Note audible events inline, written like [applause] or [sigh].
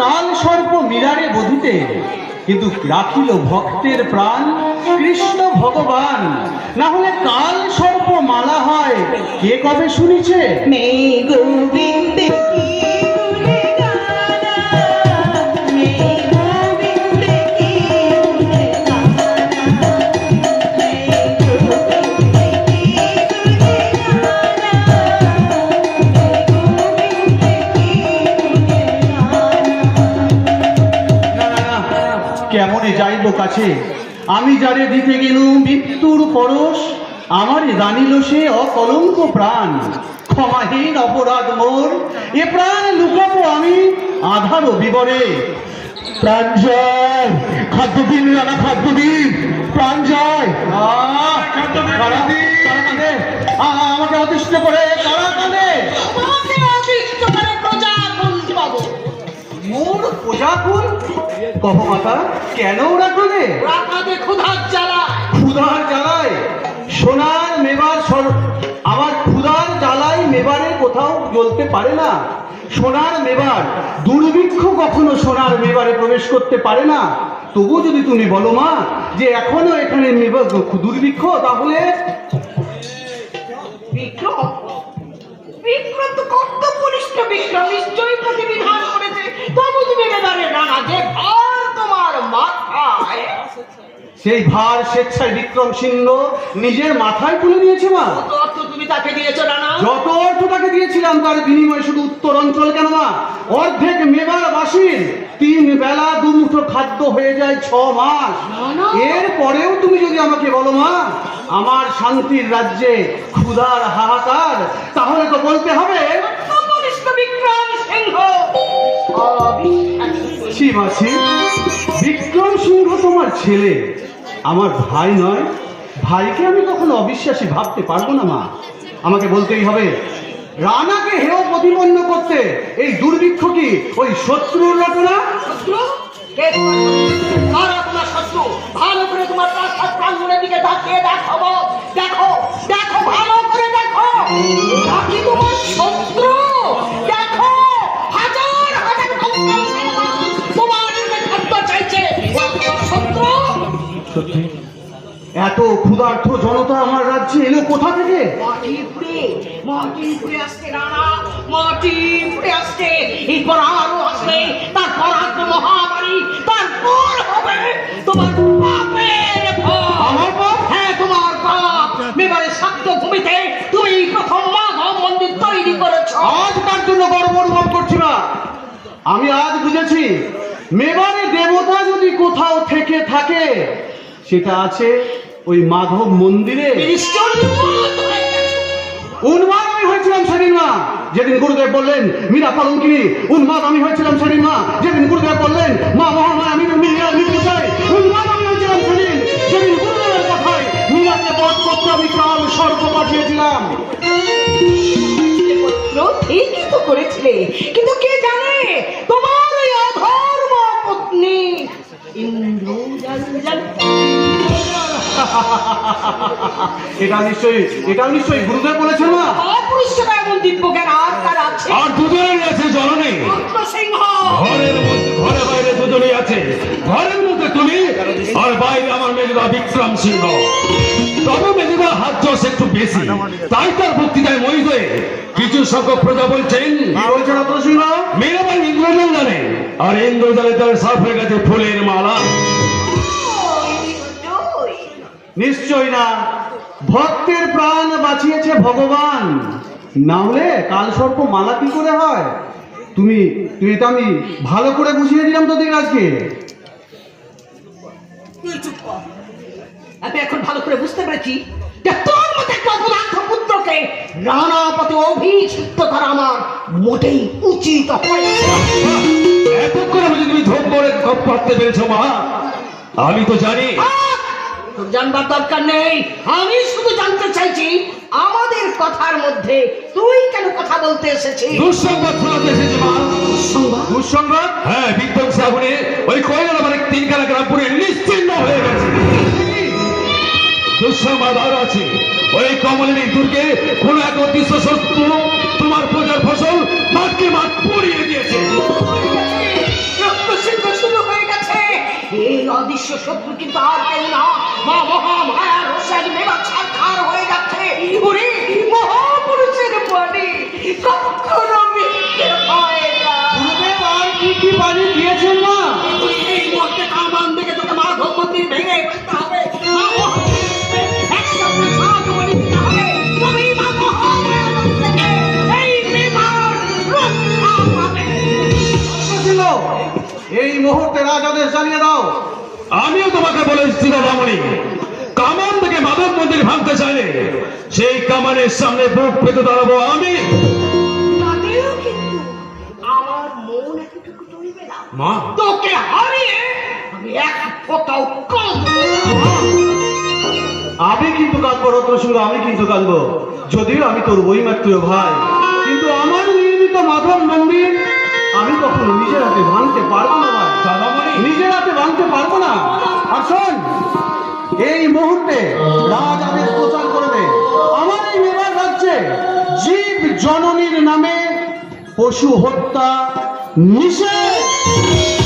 কাল সর্প মিরারে বধিতে, কিন্তু রাখিল ভক্তের প্রাণ কৃষ্ণ ভগবান। না হলে কাল সর্প মালা হয়, কে কবে শুনেছে? নেই গোবিন্দ যাইব কাছে। আমি যারে দিতে গেলুম মৃত্যুর পরশ আমারে জানিল সে অকলঙ্ক প্রাণ। ক্ষমাহীন অপরাধ মোর এ প্রাণ লুকাবো আমি আধার বিবরে। প্রাণ জয় খাদ্য দিন রানা খাদ্য দিন। প্রাণ জয়। আমাকে অতিষ্ঠ করে কারা কাঁদে? কহ মাতা কেন ওরা ক্ষুধার জ্বালায়। ক্ষুধার জ্বালায়? সোনার মেবার সর- আমার ক্ষুধার জ্বালায় মেবারে কোথাও জ্বলতে পারে না। সোনার মেবার দুর্ভিক্ষ কখনো সোনার মেবারে প্রবেশ করতে পারে না। তবু যদি তুমি বলো মা যে এখনও এখানে দুর্ভিক্ষ তাহলে বিক্রম। বিক্রম তো কত কর্তব্যনিষ্ঠ বিক্রম নিশ্চয়ই করেছে তবু তুমি এবারে রানা যে ভার তোমার মাথায় সেই ভার স্বেচ্ছায় বিক্রম সিংহ নিজের মাথায় তুলে নিয়েছে মা। অর্থ তুমি তাকে দিয়েছ রানা যত অর্থ তাকে দিয়েছিলাম তার বিনিময়ে শুধু উত্তর অঞ্চল কেন না অর্ধেক মেবার বাসীর তিন বেলা দুমুঠো খাদ্য হয়ে যায় ছ মাস। না, না। এর পরেও তুমি যদি আমাকে বলো মা আমার শান্তির রাজ্যে ক্ষুধার হাহাকার তাহলে তো বলতে হবে বিক্রম সিংহ। অবিশ্বাসী। ছি মাছি। বিক্রম সিংহ তোমার ছেলে। আমার ভাই নয়। ভাইকে আমি কখনো অবিশ্বাসী ভাবতে পারব না, মা। আমাকে বলতেই হবে, রানাকে হেয় প্রতিপন্ন করতে এই দুর্ভিক্ষ কি ওই শত্রুর রটনা শত্রু? এত ক্ষুধার্থ জনতা আমার রাজ্যে এলো কোথা থেকে? মাটি ফুড়ে আসছে মাটি ফুড়ে আসছে। এরপর আরও আসবে তারপর আসবে মহামারী তারপর হবে তোমার পাপের আমার পাপ? হ্যাঁ তোমার পাপ। এবারে শাক্ত ভূমিতে তুমি প্রথম মাধব মন্দির তৈরি করেছ। আজ তার জন্য গর্ব অনুভব করছি না। আমি আজ বুঝেছি মেবারে দেবতা যদি কোথাও থেকে থাকে সেটা আছে ওই মাধব মন্দিরে উন্মাদ আমি হয়েছিলাম মা। যেদিন গুরুদেব বললেন, মীরা কলঙ্কিনী উন্মাদ আমি হয়েছিলাম সেদিন, মা। যেদিন গুরুদেব বললেন, মা, মহামায়া মীরা মৃত্যু চাই। উন্মাদ আমি হয়েছিলাম যেদিন গুরুদেবের কথায় মীরাকে আমি কাল সর্প পাঠিয়েছিলাম। পুত্র ঠিকই তো করেছিলে, কিন্তু কে জানে [laughs] এটা নিশ্চয়ই এটা নিশ্চয়ই গুরুদেব বলেছেন মা অপুরুষরা এমন দিব্য জ্ঞান আর তার আছে? আর দুজনেই আছে জননী সিংহ! ঘরের ঘরে বাইরে দুজনেই আছে। ঘরের মধ্যে তুমি আর বাইরে আমার মেজদা বিক্রম সিংহ। তবে মেজদা হাত জস একটু বেশি। তাই তার বক্তৃতায় মই হয়ে কিছু সংখ্যক প্রজা বলছেন কি বলছেন অত সিংহ? মেয়েরাবাই ইন্দ্রজাল জানে। আর ইন্দ্রজালে তার সাফ হয়ে গেছে ফুলের মালা। নিশ্চয় না। ভক্তের প্রাণ বাঁচিয়েছে ভগবান। না হলে কাল সর্প মালা কি করে হয়? তুমি তুমি তো আমি ভালো করে বুঝিয়ে দিলাম তোদের আজকে। তুই। আমি এখন ভালো করে বুঝতে পেরেছি তোর মতো একটা অপদার্থ পুত্রকে নানা পথে অভিষিক্ত করা আমার মোটেই উচিত হয়েছে এত তুমি ধোপ করে কপ পাততে পেরেছ মা আমি তো জানি আহ! তোর জানবার দরকার নেই। আমি শুধু জানতে চাইছি আমাদের কথার মধ্যে তুই কেন কথা বলতে এসেছিস? দুঃসংবাদ শোনাতে এসেছে মা। সংবাদ দুঃসংবাদ? হ্যাঁ বিধ্বংসী আগুনে ওই কয়লা মানে তিন কালা গ্রাম নিশ্চিন্ন হয়ে গেছে। দুঃসংবাদ আরও আছে। ওই কমলিনী দুর্গে কোন এক অদৃশ্য শত্রু বিশ্ব শত্রু কিন্তু আর কেউ না। মা মহা মায়ার হোসেন মেরা ছাড়খার হয়ে যাচ্ছে। ওরে মহাপুরুষের বলি কখনো মিথ্যে হয় না। আর কি কি বাণী দিয়েছেন মা? মুহূর্তে কামান থেকে তোকে ভেঙে ফেলতে হবে। এই মুহূর্তে রাজাদের জানিয়ে দাও। আমিও তোমাকে বলে দিচ্ছি দাদামণি কামান থেকে মাধব মন্দির ভাঙতে চাইলে সেই কামানের সামনে বুক পেতে দাঁড়াবো আমি। মন মা। তোকে হারিয়ে আমি এক আমি কিন্তু কাঁদবো রত্নসুর আমি কিন্তু কাঁদবো। যদিও আমি তোর বইমাত্র ভাই কিন্তু আমার নির্মিত মাধব মন্দির আমি কখনো নিজের হাতে ভাঙতে পারব না। ভাই দাদামণি নিজের না আর শোন এই মুহূর্তে রাজ আদেশ প্রচার করে দে। আমার এই মেবার রাজ্যে জীব জননীর নামে পশু হত্যা নিষেধ।